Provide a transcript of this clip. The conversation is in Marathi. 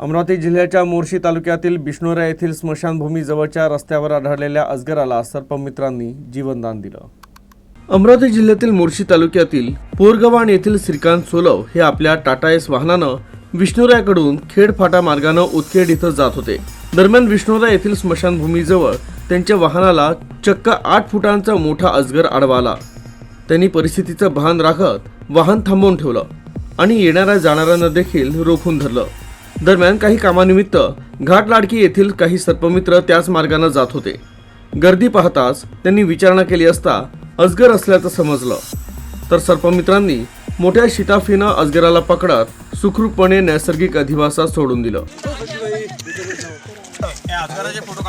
अमरावती जिल्ह्याच्या मोर्शी तालुक्यातील बिष्णोरा येथील स्मशानभूमीजवळच्या रस्त्यावर आढळलेल्या अजगराला सर्पमित्रांनी जीवनदान दिलं. अमरावती जिल्ह्यातील मोर्शी तालुक्यातील पोरगव्हाण येथील श्रीकांत सोलव हे आपल्या टाटा एस वाहनानं विष्णुरायाकडून खेड फाटा मार्गानं उदखेड इथं जात होते. दरम्यान विष्णुरा येथील स्मशानभूमीजवळ त्यांच्या वाहनाला चक्क आठ फुटांचा मोठा अजगर आडवा आला. त्यांनी परिस्थितीचं भान राखत वाहन थांबवून ठेवलं आणि येणाऱ्या जाणाऱ्यांना देखील रोखून धरलं. दरम्यान काही कामानिमित्त घाटलाडकी येथील काही सर्पमित्र त्याच मार्गाने जात होते. गर्दी पाहताच त्यांनी विचारणा केली असता अजगर असल्याचं समजलं. तर सर्पमित्रांनी मोठ्या शिताफीनं अजगराला पकडत सुखरूपपणे नैसर्गिक अधिवासात सोडून दिलं. फोटो